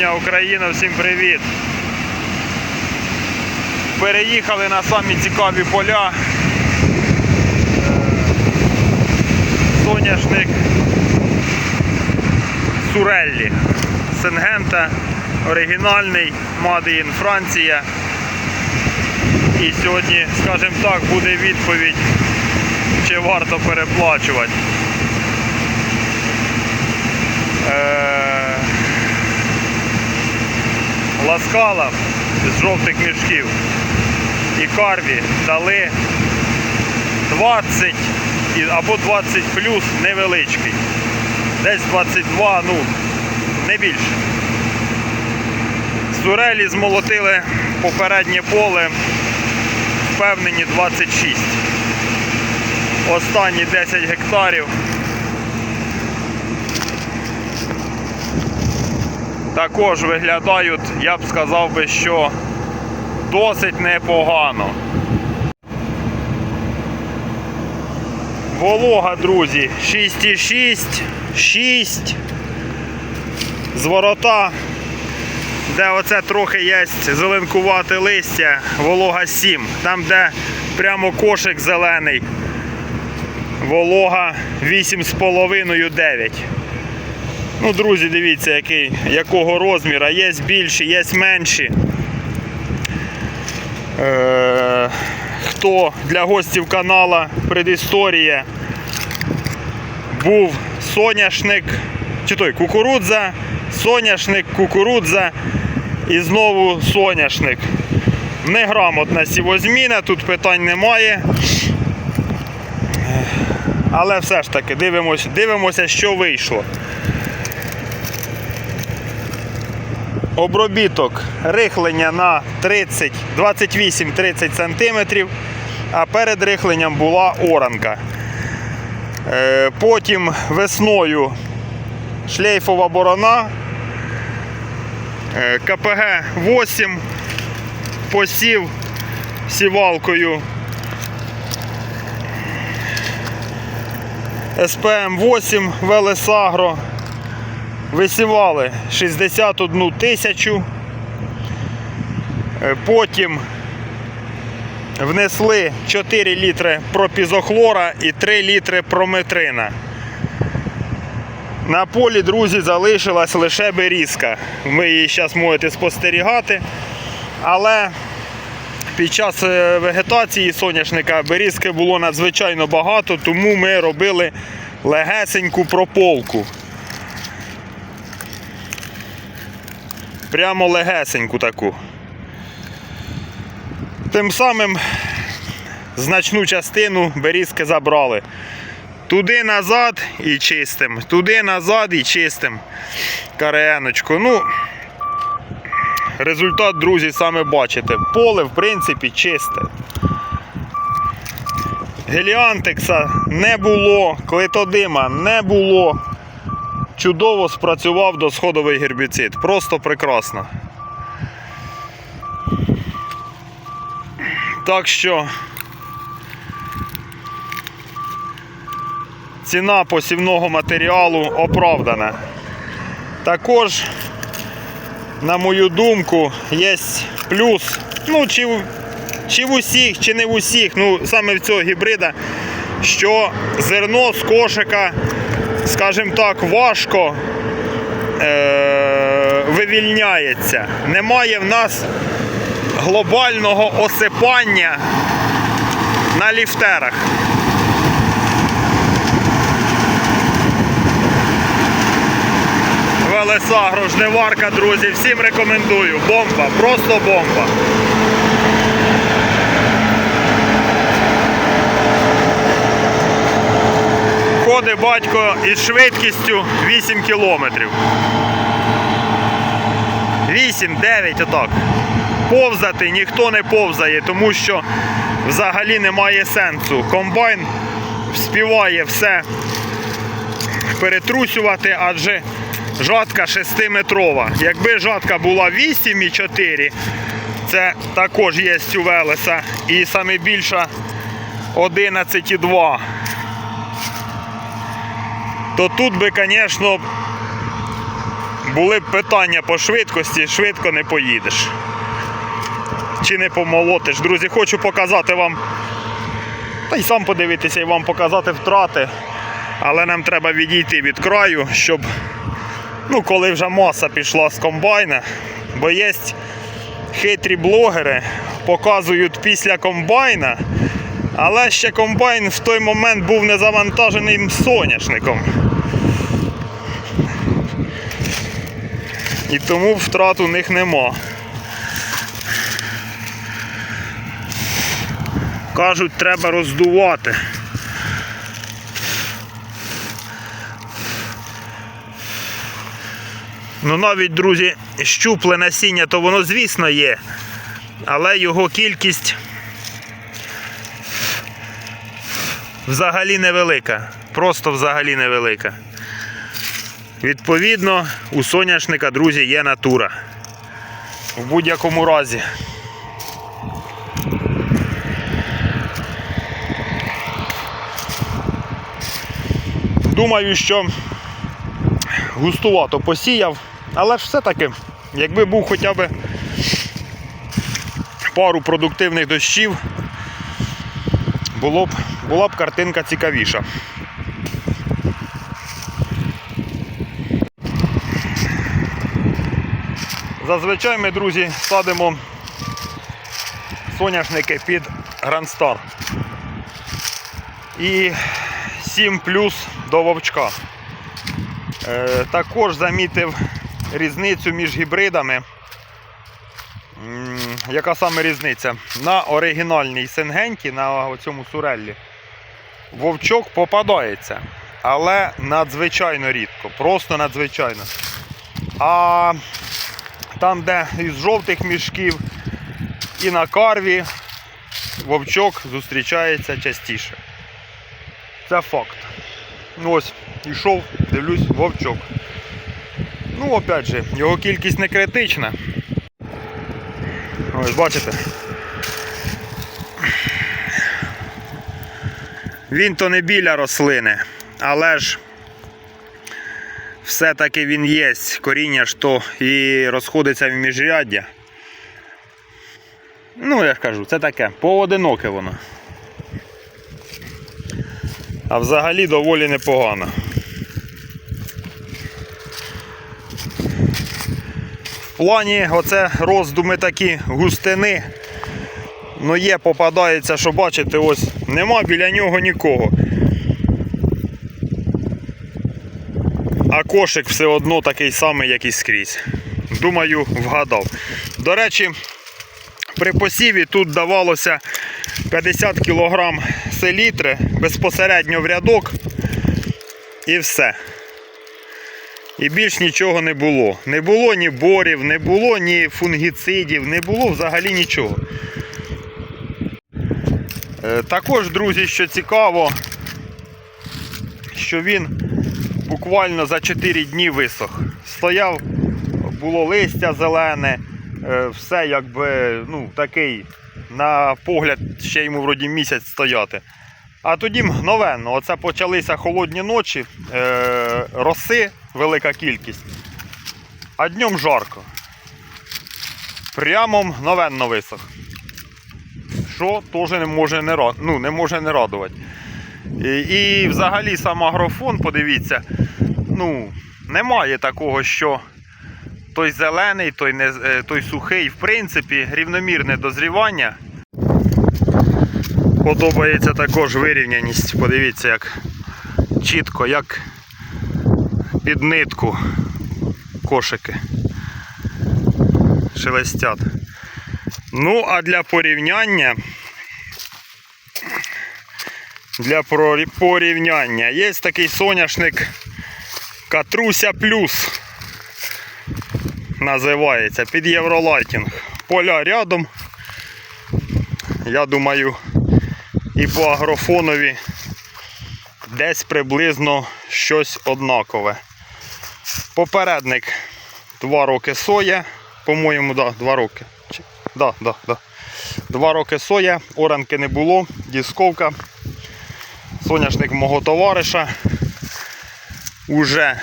Майбутня Україна, всім привіт! Переїхали на самі цікаві поля. Соняшник Суреллі. Сенгента, оригінальний, in Франція. І сьогодні, скажімо так, буде відповідь, чи варто переплачувати. Е, Ласкала з жовтих мішків і карві дали 20 або 20 плюс невеличкий. Десь 22, ну, не більше. Сурелі змолотили попереднє поле, впевнені 26. Останні 10 гектарів. Також виглядають, я б сказав би, що досить непогано. Волога, друзі, 6,6, 6. Зворота, де оце трохи є зеленкувате листя, волога 7. Там, де прямо кошик зелений, волога 8,5-9. Ну, друзі, дивіться, який, якого розміру. Є більші, є менші. Е, хто для гостів канала предісторія був соняшник, чи той кукурудза, соняшник, кукурудза і знову соняшник. Неграмотна сівозміна, тут питань немає. Але все ж таки дивимося, дивимося, що вийшло. Обробіток рихлення на 28-30 см, а перед рихленням була оранка. Е, Потім весною шлейфова борона, е, КПГ 8, посів сівалкою СПМ 8 Велесагро. Висівали 61 тисячу. Е, Потім внесли 4 літри пропізохлора і 3 літри прометрина. На полі, друзі, залишилась лише берізка. Ви її зараз можете спостерігати. Але під час е, вегетації соняшника берізки було надзвичайно багато, тому ми робили легесеньку прополку. Прямо легесеньку таку. Тим самим значну частину берізки забрали. Туди назад і чистим. Туди назад і чистим. Кареночку. Ну, результат, друзі, саме бачите. Поле, в принципі, чисте. Геліантекса не було, клетодима не було. Чудово спрацював досходовий гербіцид. Просто прекрасно. Так що ціна посівного матеріалу оправдана. Також, на мою думку, є плюс, ну, чи, чи в усіх, чи не в усіх, ну саме в цього гібрида, що зерно з кошика, скажімо так, важко е- вивільняється. Немає в нас глобального осипання на ліфтерах. Велесагро, жниварка, друзі, всім рекомендую. Бомба, просто бомба. Ходить батько із швидкістю 8 кілометрів. 8-9 отак. Повзати ніхто не повзає, тому що взагалі немає сенсу. Комбайн співає все перетрусювати, адже жатка 6-метрова. Якби жатка була 8,4, це також є у Велеса. І саме більша 11,2. То тут би, звісно, були б питання по швидкості, швидко не поїдеш. Чи не помолотиш. Друзі, хочу показати вам. Та й сам подивитися і вам показати втрати. Але нам треба відійти від краю, щоб, ну, коли вже маса пішла з комбайна, бо є хитрі блогери, показують після комбайна, але ще комбайн в той момент був не завантажений соняшником. І тому втрат у них нема. Кажуть, треба роздувати. Ну навіть, друзі, щупле насіння, то воно, звісно, є. Але його кількість взагалі невелика. Просто взагалі невелика. Відповідно, у соняшника, друзі, є натура. В будь-якому разі. Думаю, що густувато посіяв, але ж все-таки, якби був хоча б пару продуктивних дощів, було б, була б картинка цікавіша. Зазвичай ми, друзі, садимо соняшники під Grand Star. І 7 плюс до вовчка. Е, також замітив різницю між гібридами. Яка саме різниця? На оригінальній сингенті, на цьому суреллі, вовчок попадається, але надзвичайно рідко, просто надзвичайно. А там, де із жовтих мішків і на карві, вовчок зустрічається частіше. Це факт. Ну ось, йшов, дивлюсь, вовчок. Ну, опять же, його кількість не критична. Ось бачите. Він то не біля рослини, але ж все-таки він є, коріння ж то і розходиться в міжряддя. Ну, я ж кажу, це таке, поодиноке воно. А взагалі доволі непогано. В плані оце роздуми такі густини. Ну є, попадається, що бачите, ось нема біля нього нікого. А кошик все одно такий самий, як і скрізь. Думаю, вгадав. До речі, при посіві тут давалося 50 кг селітри безпосередньо в рядок і все. І більш нічого не було. Не було ні борів, не було ні фунгіцидів, не було взагалі нічого. Е, Також, друзі, що цікаво, що він буквально за 4 дні висох. Стояв, було листя зелене, е, все якби ну, такий, на погляд, ще йому вроді місяць стояти. А тоді мгновенно, оце почалися холодні ночі, е, роси, велика кількість, а днем жарко. Прямо мгновенно висох. Що теж не може не, ну, не може не радувати. І, і взагалі сам агрофон, подивіться, ну, немає такого, що той зелений, той, не, е, той сухий, в принципі, рівномірне дозрівання. Подобається також вирівняність. Подивіться, як чітко, як під нитку кошики шелестять. Ну, а для порівняння для порівняння. Є такий соняшник Катруся Плюс. Називається під Євролайтінг. Поля рядом. Я думаю, і по агрофонові десь приблизно щось однакове. Попередник 2 роки соя. По-моєму, да, 2 роки. Да, да, да. 2 роки соя, оранки не було, дісковка. Соняшник мого товариша. Уже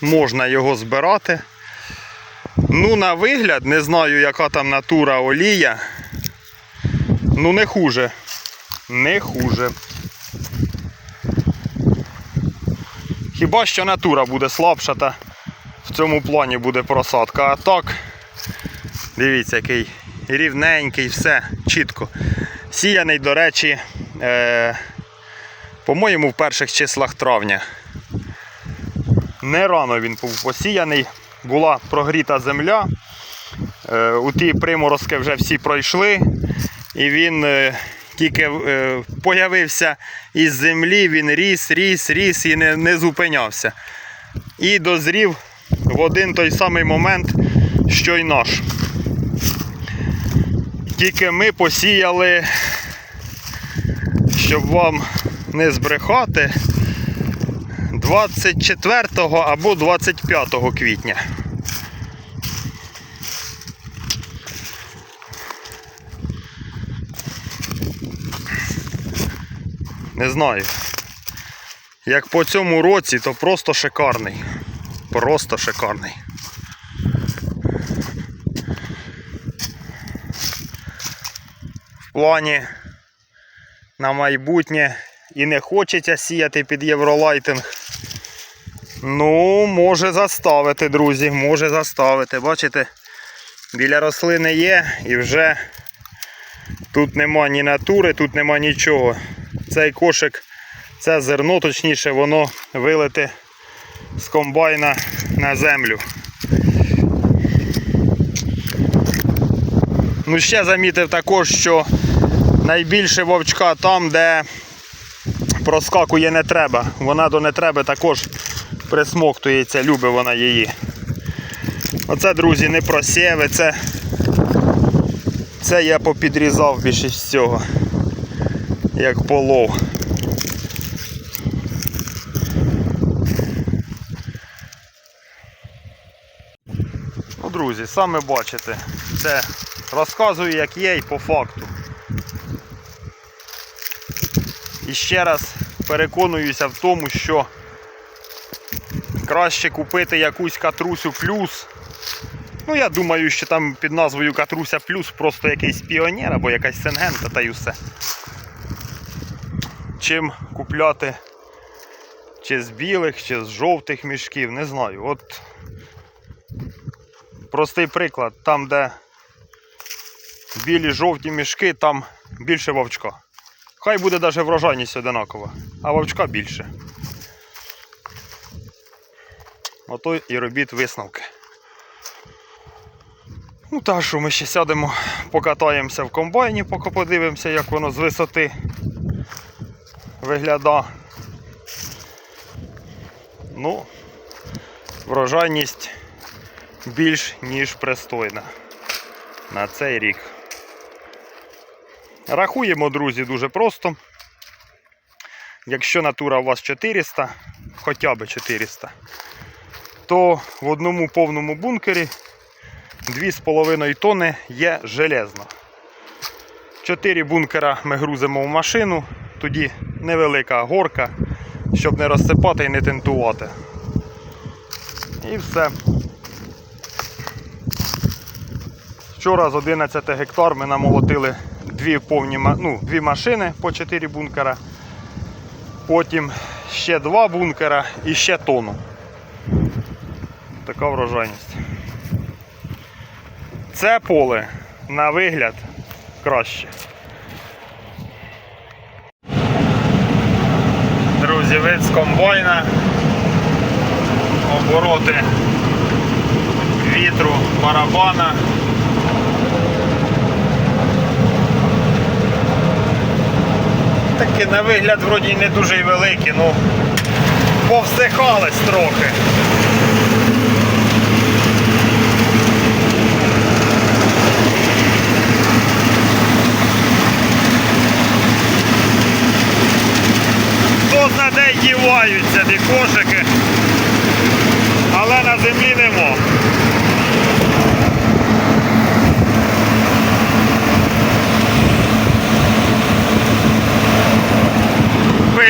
можна його збирати. Ну, на вигляд, не знаю, яка там натура олія. Ну, не хуже. Не хуже. Хіба що натура буде слабша, та в цьому плані буде просадка. А так, дивіться, який рівненький, все чітко. Сіяний, до речі, е, по-моєму, в перших числах травня. Не рано він був посіяний, була прогріта земля. Е, у ті приморозки вже всі пройшли, і він е, тільки е, появився із землі, він ріс, ріс, ріс і не, не зупинявся. І дозрів в один той самий момент, що й наш. Тільки ми посіяли, щоб вам не збрехати, 24 або 25 квітня. Не знаю. Як по цьому році, то просто шикарний. Просто шикарний. Плані на майбутнє і не хочеться сіяти під євролайтинг. Ну, може заставити, друзі, може заставити. Бачите, біля рослини є і вже тут нема ні натури, тут нема нічого. Цей кошик, це зерно, точніше, воно вилите з комбайна на землю. Ну, ще замітив також, що найбільше вовчка там, де проскакує не треба. Вона до не треба також присмоктується, любить вона її. Оце, друзі, не просєви, це, це я попідрізав більшість всього, як полов. Ну, друзі, саме бачите, це розказую, як є і по факту. І ще раз переконуюся в тому, що краще купити якусь катрусю плюс. Ну, я думаю, що там під назвою Катруся Плюс просто якийсь піонер або якась сингента та й усе. Чим купляти чи з білих, чи з жовтих мішків, не знаю. От простий приклад, там де білі жовті мішки, там більше вовчка. Хай буде навіть врожайність одинакова, а вовчка більше. Ото і робіть висновки. Ну та що, ми ще сядемо, покатаємося в комбайні, поки подивимося, як воно з висоти виглядає. Ну, врожайність більш ніж пристойна на цей рік. Рахуємо, друзі, дуже просто. Якщо натура у вас 400, хоча б 400, то в одному повному бункері 2,5 тонни є железно. 4 бункера ми грузимо в машину, тоді невелика горка, щоб не розсипати і не тентувати. І все. Вчора з 11 гектар ми намолотили дві повні ну, дві машини по 4 бункера. Потім ще два бункера і ще тонну. Така врожайність. Це поле на вигляд краще. Друзі, вид з комбайна. Обороти вітру, барабана. Такі на вигляд вроді не дуже й великі, ну повсихались трохи. Хто зна де діваються ті кошики,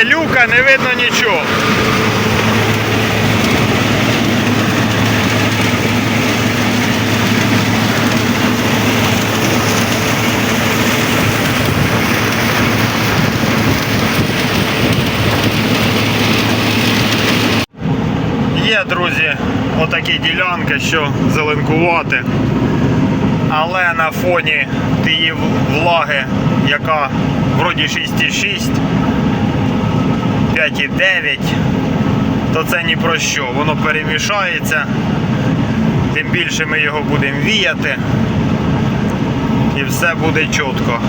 люка, не видно нічого. Є, друзі, отакі ділянки, що зеленкувати. Але на фоні тієї влаги, яка вроді 6,6. 5,9, то це ні про що. Воно перемішається. Тим більше ми його будемо віяти. І все буде чітко.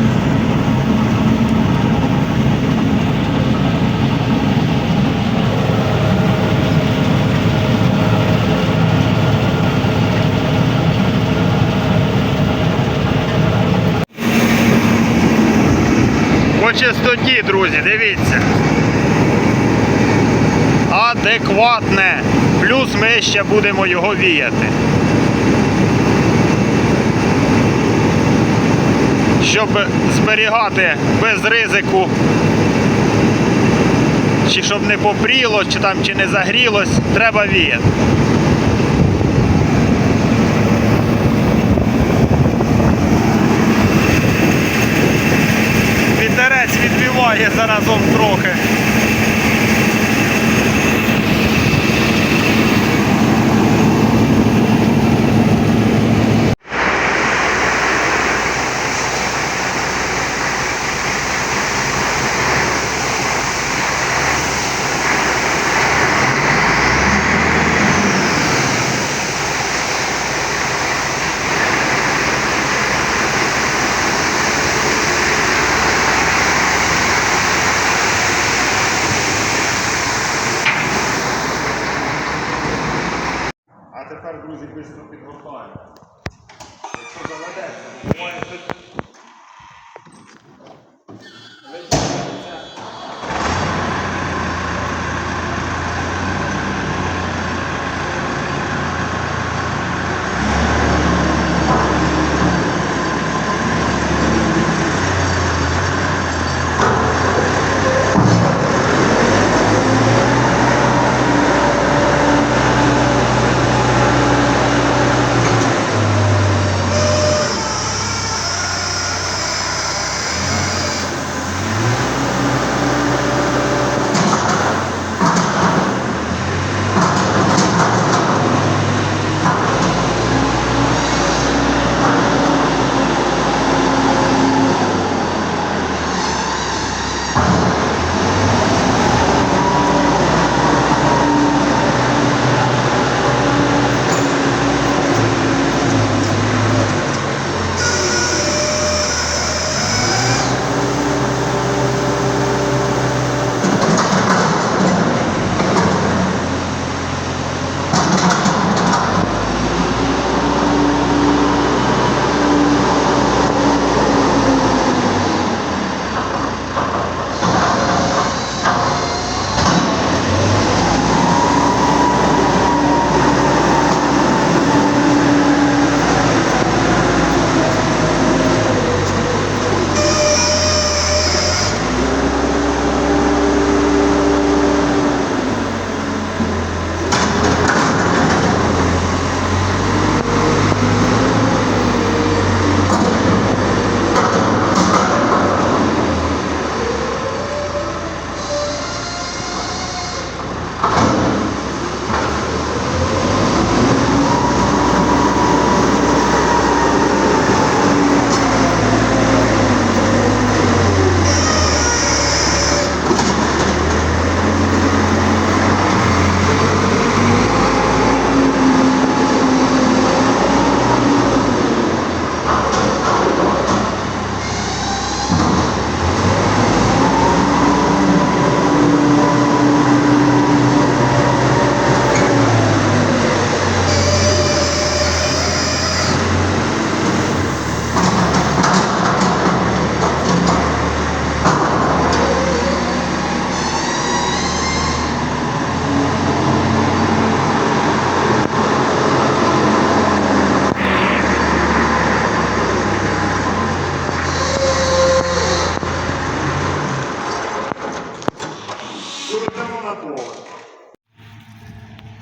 Чистоті, друзі, дивіться. Адекватне. Плюс ми ще будемо його віяти. Щоб зберігати без ризику, чи щоб не попріло, чи там чи не загрілось, треба віяти. Вітерець відбиває заразом трохи.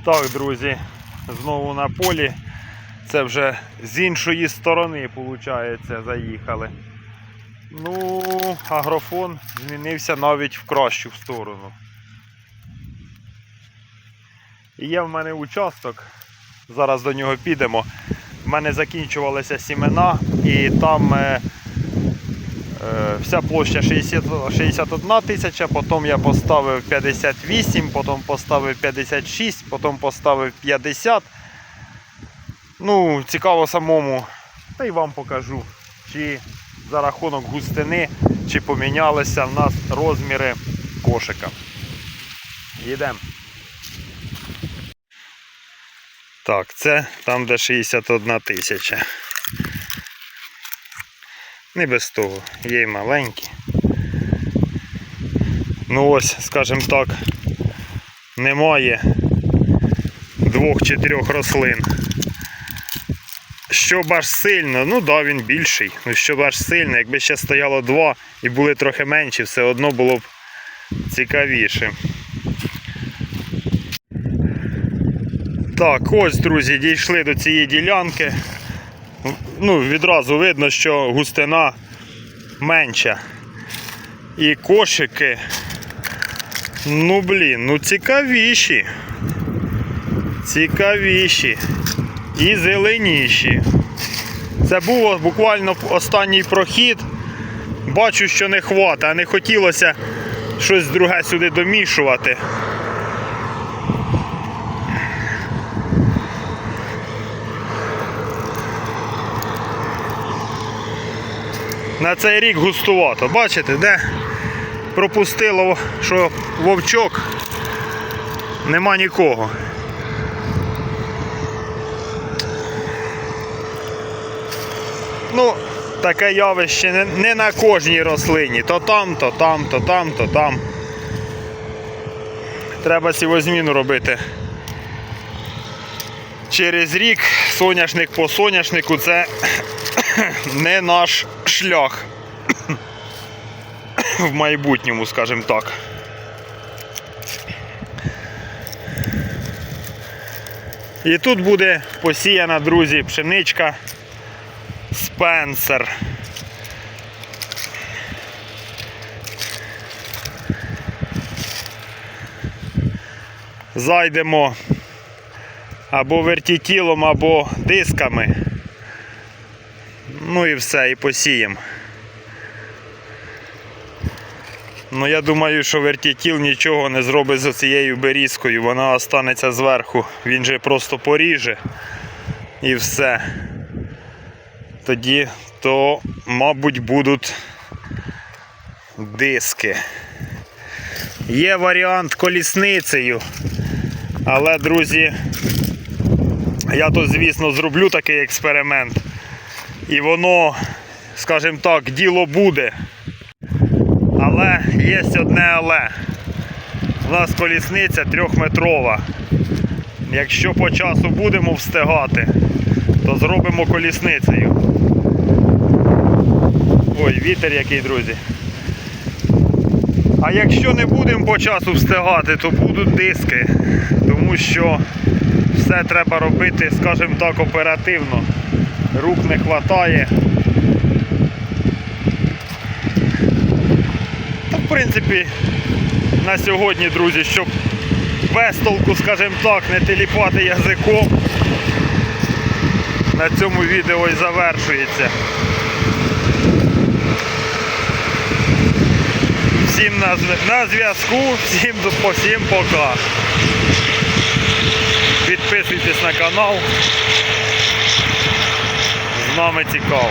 Так, друзі, знову на полі. Це вже з іншої сторони, виходить, заїхали. Ну, агрофон змінився навіть в кращу сторону. І є в мене участок. Зараз до нього підемо. В мене закінчувалися сімена і там е, вся площа 60, 61 тисяча, потім я поставив 58, потім поставив 56, потім поставив 50. Ну, цікаво самому, та й вам покажу, чи за рахунок густини, чи помінялися в нас розміри кошика. Їдемо. Так, це там, де 61 тисяча. Не без того, є й маленькі. Ну ось, скажімо так, немає двох чи трьох рослин. Щоб аж сильно, ну да, він більший. Ну щоб аж сильно, якби ще стояло два і були трохи менші, все одно було б цікавіше. Так, ось, друзі, дійшли до цієї ділянки. Ну, відразу видно, що густина менша. І кошики. Ну, блін, ну цікавіші. Цікавіші. І зеленіші. Це був буквально останній прохід. Бачу, що не хватає, а не хотілося щось друге сюди домішувати. На цей рік густувато. Бачите, де пропустило, що вовчок нема нікого. Ну, таке явище не, на кожній рослині. То там, то там, то там, то там. Треба сівозміну робити. Через рік соняшник по соняшнику це не наш шлях в майбутньому, скажімо так. І тут буде посіяна, друзі, пшеничка Спенсер. Зайдемо або вертітілом, або дисками. Ну і все, і посіємо. Ну я думаю, що вертітіл нічого не зробить з цією берізкою, вона останеться зверху. Він же просто поріже і все. Тоді то, мабуть, будуть диски. Є варіант колісницею, але, друзі, я тут, звісно, зроблю такий експеримент. І воно, скажімо так, діло буде. Але є одне але. У нас колісниця трьохметрова. Якщо по часу будемо встигати, то зробимо колісницею. Ой, вітер який, друзі. А якщо не будемо по часу встигати, то будуть диски. Тому що все треба робити, скажімо так, оперативно. Рук не вистачає. Та, в принципі, на сьогодні, друзі, щоб без толку, скажімо так, не теліпати язиком. На цьому відео і завершується. Всім на, на зв'язку, всім до- по всім пока. Підписуйтесь на канал. З нами цікаво.